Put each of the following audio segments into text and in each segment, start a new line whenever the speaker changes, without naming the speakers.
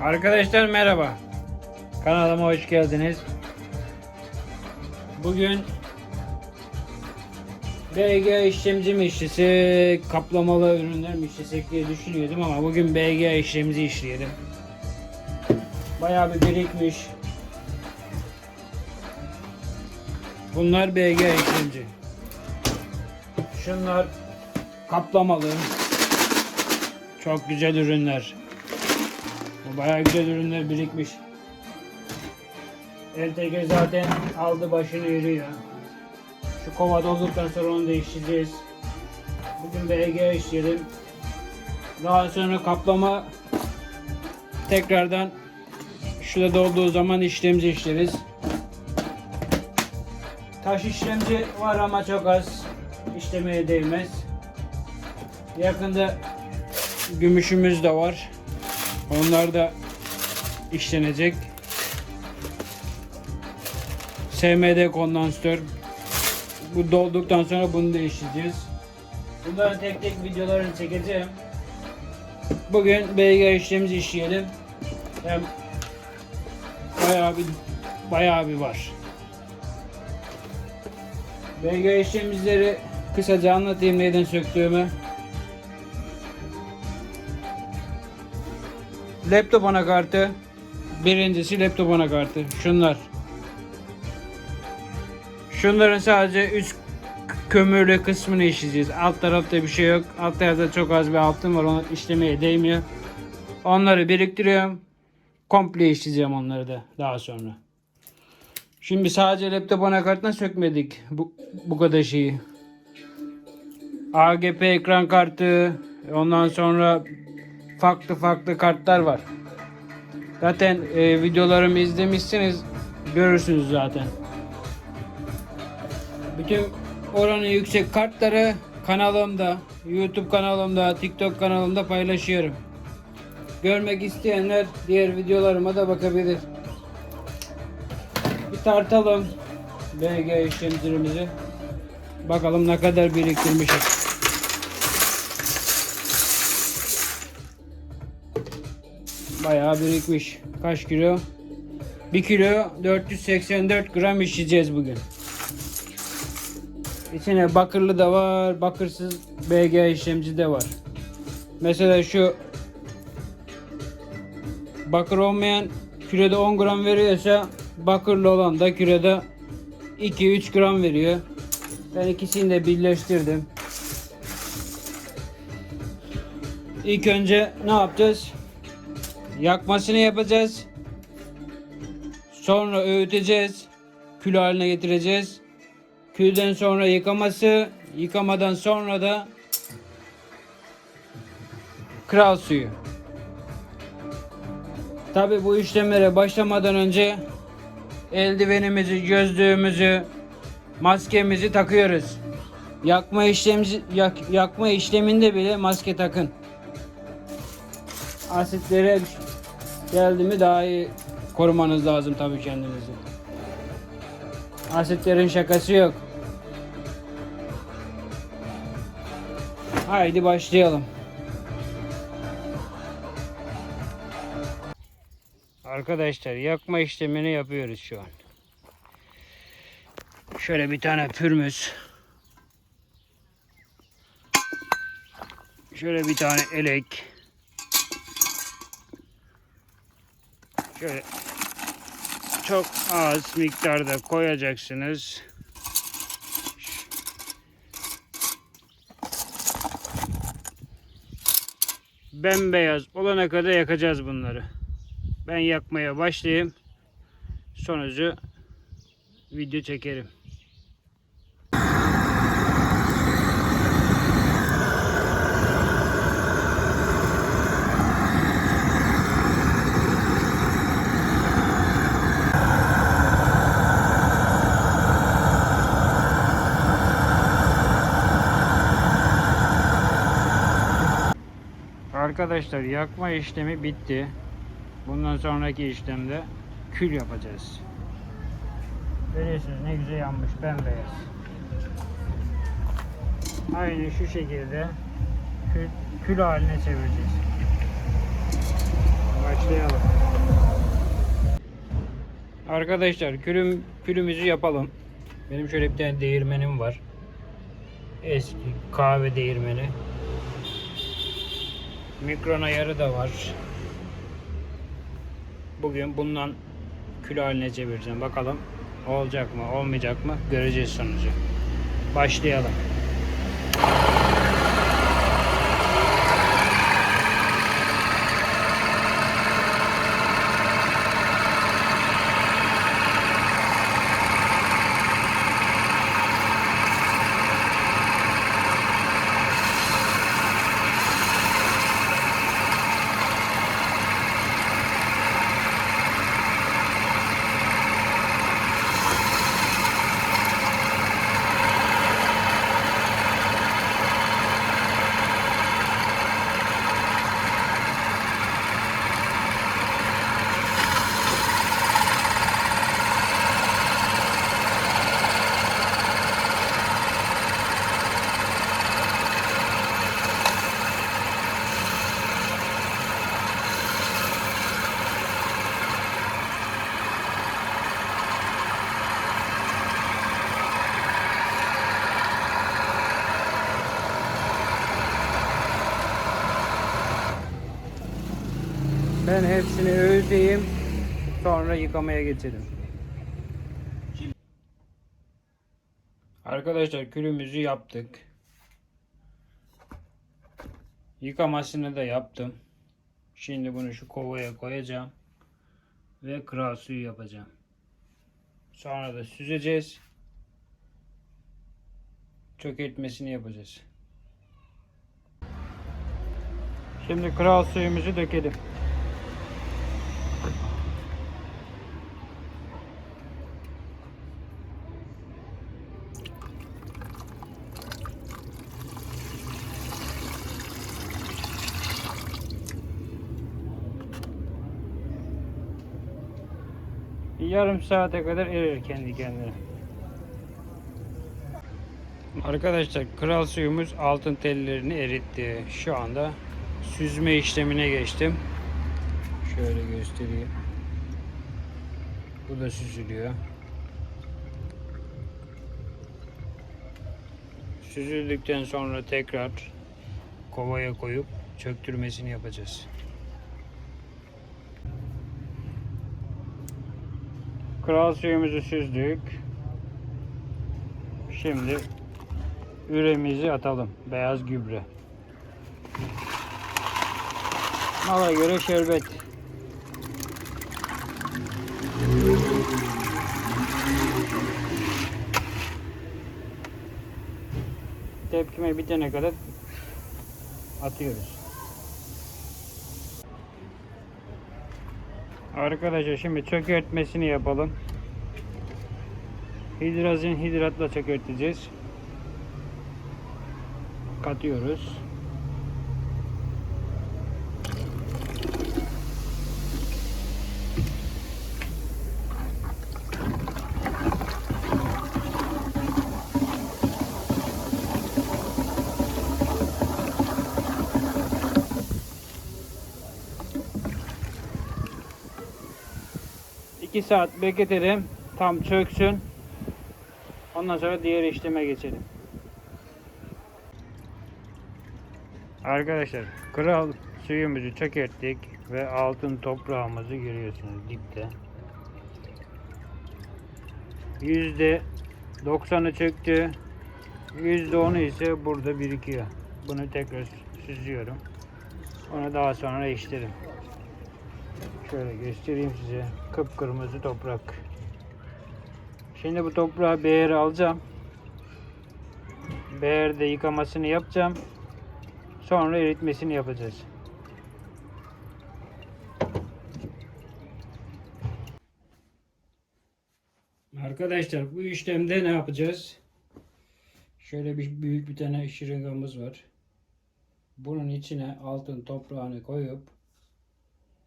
Arkadaşlar merhaba. Kanalıma hoş geldiniz. Bugün BG işlemci mi işlesi, kaplamalı ürünler mi işlesek diye düşünüyordum ama bugün BG işlemci işleyelim. Bayağı bir birikmiş. Bunlar BG işlemci. Şunlar kaplamalı. Çok güzel ürünler. Bayağı güzel ürünler birikmiş. LTG zaten aldı başını yürüyor. Şu kova dolduktan sonra onu değiştireceğiz. Bugün BG işleyelim. Daha sonra kaplama tekrardan şurada dolduğu zaman işlemci işleriz. Taş işlemci var ama çok az. İşlemeye değmez. Yakında gümüşümüz de var. Onlar da işlenecek. SMD kondansatör. Bu dolduktan sonra bunu da işleyeceğiz. Bunların tek tek videolarını çekeceğim. Bugün BG işlemci işleyelim. Hem bayağı bir bayağı bir var. BG işlemcileri kısaca anlatayım neyden söktüğümü. Laptop anakartı. Birincisi laptop anakartı. Şunlar. Şunların sadece üst kömürlü kısmını işleyeceğiz. Alt tarafta bir şey yok. Alt tarafta çok az bir altın var. Onu işlemeye değmiyor. Onları biriktiriyorum. Komple işleyeceğim onları da daha sonra. Şimdi sadece laptop anakartına sökmedik bu, bu kadar şeyi. AGP ekran kartı, ondan sonra farklı farklı kartlar var. Zaten e, videolarımı izlemişsiniz, görürsünüz zaten. Bütün oranı yüksek kartları kanalımda, YouTube kanalımda, TikTok kanalımda paylaşıyorum. Görmek isteyenler diğer videolarıma da bakabilir. Bir tartalım BG işlemcilerimizi. Bakalım ne kadar biriktirmişiz. Bayağı birikmiş. Kaç kilo? 1 kilo 484 gram işleyeceğiz bugün. İçine bakırlı da var, bakırsız BG işlemci de var. Mesela şu bakır olmayan kiloda 10 gram veriyorsa bakırlı olan da kiloda 2-3 gram veriyor. Ben ikisini de birleştirdim. İlk önce ne yapacağız? Yakmasını yapacağız. Sonra öğüteceğiz. Kül haline getireceğiz. Külden sonra yıkaması, yıkamadan sonra da kral suyu. Tabi bu işlemlere başlamadan önce eldivenimizi, gözlüğümüzü, maskemizi takıyoruz. Yakma işlemci yak- yakma işleminde bile maske takın. Asitlere geldi mi daha iyi korumanız lazım tabii kendinizi. Asitlerin şakası yok. Haydi başlayalım. Arkadaşlar yakma işlemini yapıyoruz şu an. Şöyle bir tane pürmüz. Şöyle bir tane elek. Çok az miktarda koyacaksınız. Bembeyaz olana kadar yakacağız bunları. Ben yakmaya başlayayım. Sonucu video çekerim. Arkadaşlar yakma işlemi bitti. Bundan sonraki işlemde kül yapacağız. Görüyorsunuz ne güzel yanmış bembeyaz. Aynı şu şekilde kül, kül haline çevireceğiz. Başlayalım. Arkadaşlar külüm külümüzü yapalım. Benim şöyle bir tane değirmenim var. Eski kahve değirmeni. Mikron ayarı da var. Bugün bundan kül haline çevireceğim. Bakalım olacak mı, olmayacak mı? Göreceğiz sonucu. Başlayalım. Ben hepsini öğüteyim. Sonra yıkamaya geçelim. Arkadaşlar külümüzü yaptık. Yıkamasını da yaptım. Şimdi bunu şu kovaya koyacağım. Ve kral suyu yapacağım. Sonra da süzeceğiz. Çökertmesini yapacağız. Şimdi kral suyumuzu dökelim. Yarım saate kadar erir kendi kendine. Arkadaşlar kral suyumuz altın tellerini eritti. Şu anda süzme işlemine geçtim. Şöyle göstereyim. Bu da süzülüyor. Süzüldükten sonra tekrar kovaya koyup çöktürmesini yapacağız. Kral suyumuzu süzdük. Şimdi üremizi atalım. Beyaz gübre. Mala göre şerbet. Tepkime bitene kadar atıyoruz. Arkadaşlar şimdi çökertmesini yapalım. Hidrazin hidratla çökerteceğiz. Katıyoruz. İki saat bekletelim. Tam çöksün. Ondan sonra diğer işleme geçelim. Arkadaşlar kral suyumuzu çökerttik ve altın toprağımızı görüyorsunuz dipte. Yüzde 90'ı çöktü. Yüzde 10'u ise burada birikiyor. Bunu tekrar süzüyorum. Onu daha sonra işlerim. Şöyle göstereyim size. Kıpkırmızı toprak. Şimdi bu toprağı beğeri alacağım. Beğerde yıkamasını yapacağım. Sonra eritmesini yapacağız. Arkadaşlar bu işlemde ne yapacağız? Şöyle bir büyük bir tane şırıngamız var. Bunun içine altın toprağını koyup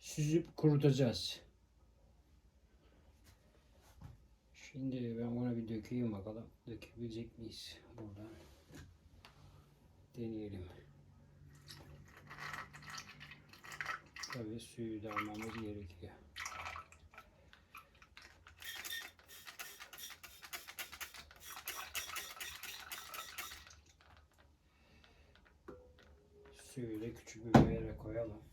süzüp kurutacağız. Şimdi ben buna bir dökeyim bakalım. Dökebilecek miyiz buradan? Deneyelim. Tabii suyu da almamız gerekiyor. Suyu da küçük bir yere koyalım.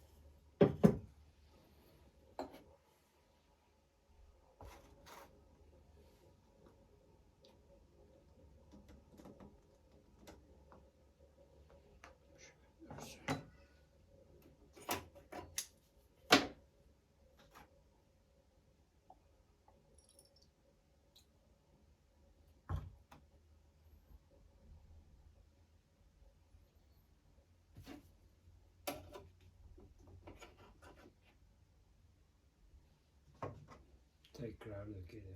Tekrar dökelim.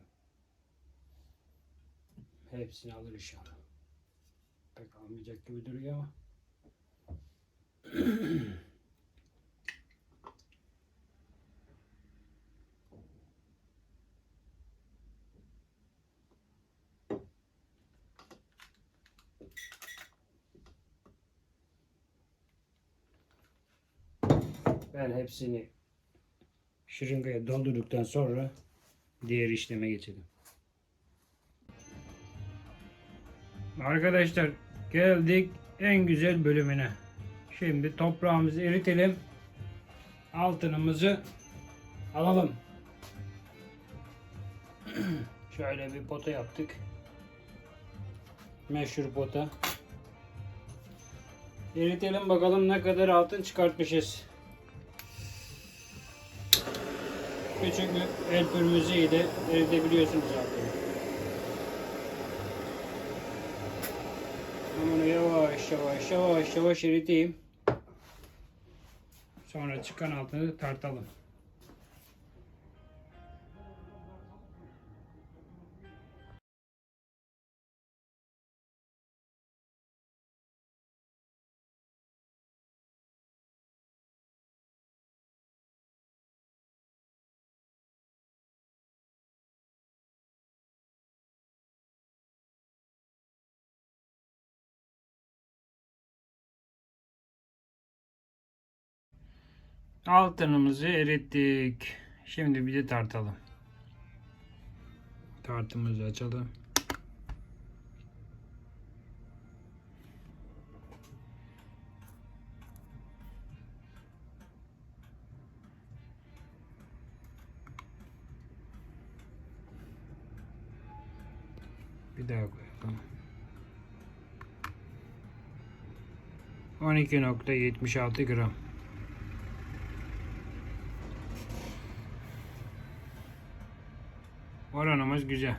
Hepsini alır inşallah. Pek almayacak gibi duruyor ama. Ben hepsini şırıngaya doldurduktan sonra diğer işleme geçelim. Arkadaşlar geldik en güzel bölümüne. Şimdi toprağımızı eritelim. Altınımızı alalım. Şöyle bir pota yaptık. Meşhur pota. Eritelim bakalım ne kadar altın çıkartmışız. Küçük bir el pürmüzüyle de eritebiliyorsunuz zaten. Ben yavaş yavaş yavaş yavaş eriteyim. Sonra çıkan altını tartalım. Altınımızı erittik. Şimdi bir de tartalım. Tartımızı açalım. Bir daha koyalım. 12.76 gram. Oranımız güzel.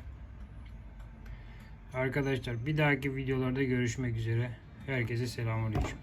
Arkadaşlar bir dahaki videolarda görüşmek üzere. Herkese selamünaleyküm.